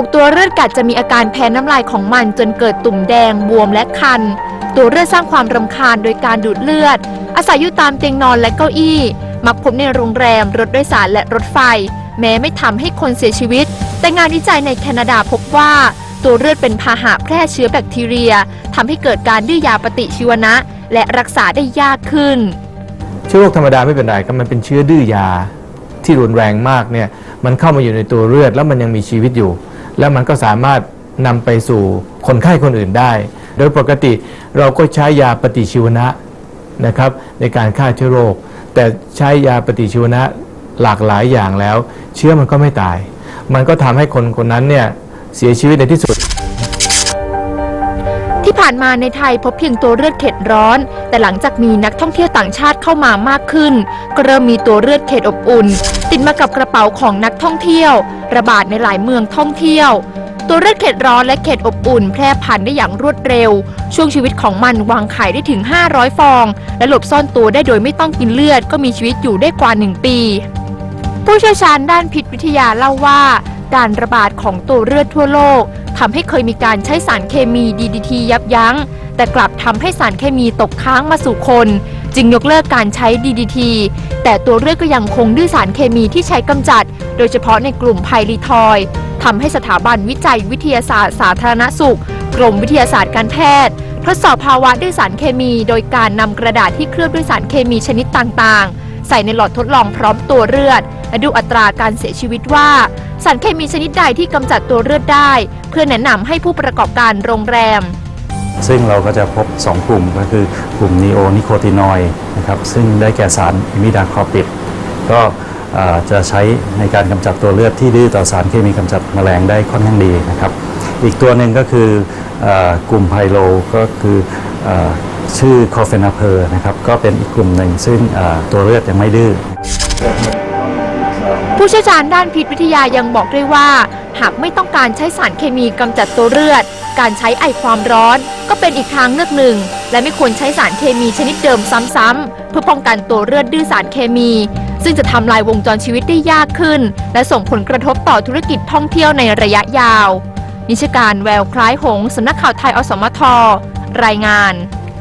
ูกตัวเลือดกัดจะมีอาการแพ้น้ำลายของมันจนเกิดตุ่มแดง บวมและคัน ตัวเลือดสร้างความรำคาญโดยการดูดเลือด อาศัยอยู่ตามเตียงนอนและเก้าอี้ มักพบในโรงแรม รถโดยสารและรถไฟ แม้ไม่ทำให้คนเสียชีวิต แต่งานวิจัยในแคนาดาพบว่าตัวเลือดเป็นพาหะแพร่เชื้อแบคทีเรียทำให้เกิดการดื้อยาปฏิชีวนะ และรักษาได้ยากขึ้น เชื้อโรคธรรมดาไม่เป็นไรครับมันเป็นเชื้อดื้อยาที่รุนแรงมากเนี่ยมันเข้ามาอยู่ในตัวเลือดแล้วมันยังมีชีวิตอยู่ แล้วมันก็สามารถนำไปสู่คนไข้คนอื่นได้ โดยปกติเราก็ใช้ยาปฏิชีวนะนะครับในการฆ่าเชื้อโรค แต่ใช้ยาปฏิชีวนะหลากหลายอย่างแล้ว เชื้อมันก็ไม่ตาย มันก็ทำให้คนคนนั้นเนี่ยเสียชีวิตในที่สุด ที่ผ่านมาในไทยพบเพียงตัวเลือดเข็ดร้อน แต่หลังจากมีนักท่องเที่ยวต่างชาติเข้ามามากขึ้น ก็เริ่มมีตัวเลือดเข็ดอบอุ่น ติดมากับกระเป๋าของนักท่องเที่ยว ระบาดในหลายเมืองท่องเที่ยว ตัวเลือดเข็ดร้อนและเข็ดอบอุ่น แพร่พันธุ์ได้อย่างรวดเร็ว ช่วงชีวิตของมันวางไข่ได้ถึง 500 ฟอง และหลบซ่อนตัวได้โดยไม่ต้องกินเลือดก็มีชีวิตอยู่ได้กว่า 1 ปี ผู้เชี่ยวชาญด้านพิษวิทยาเล่าว่า การระบาดของตัวเลือดทั่วโลกทำให้เคยมีการใช้สารเคมี DDT ยับยั้ง แต่กลับทำให้สารเคมีตกค้างมาสู่คน จึงยกเลิกการใช้ DDT แต่ตัวเลือดก็ยังคงดื้อสารเคมีที่ใช้กำจัด โดยเฉพาะในกลุ่มไพลิทอยทำให้สถาบันวิจัยวิทยาศาสตร์สาธารณสุข กรมวิทยาศาสตร์การแพทย์ ทดสอบภาวะดื้อสารเคมี โดยการนำกระดาษที่เคลือบด้วยสารเคมีชนิดต่างๆ ใส่ในหลอดทดลองพร้อมตัวเลือด และดูอัตราการเสียชีวิตว่า สารเคมีชนิดใดที่กำจัดตัวเลือดได้ เพื่อแนะนำให้ผู้ประกอบการโรงแรม ซึ่งเราก็จะพบ 2 กลุ่มก็คือกลุ่มนีโอนิโคตินอยด์นะครับซึ่งได้แก่สารอิมิดาคอปิดก็เอ่อจะใช้ในการกำจัดตัวเลือดที่ดื้อต่อสารเคมีกำจัดแมลงได้ค่อนข้างดีนะครับ อีกตัวหนึ่งก็คือเออกลุ่มไพโลก็คือเออ ชื่อคอเฟนาเพอร์นะครับก็เป็นอีกกลุ่มหนึ่งซึ่งตัวเลือดยังไม่ดื้อผู้เชี่ยวชาญด้านพิษวิทยายังบอกด้วยว่า หากไม่ต้องการใช้สารเคมีกำจัดตัวเลือด การใช้ไอความร้อน ก็เป็นอีกทางเลือกหนึ่ง และไม่ควรใช้สารเคมีชนิดเดิมซ้ำๆเพื่อป้องกันตัวเลือดดื้อสารเคมี ซึ่งจะทำลายวงจรชีวิตได้ยากขึ้น และส่งผลกระทบต่อธุรกิจท่องเที่ยวในระยะยาว นิชการแววคล้ายหงส์สำนักข่าวไทยอสมทรายงาน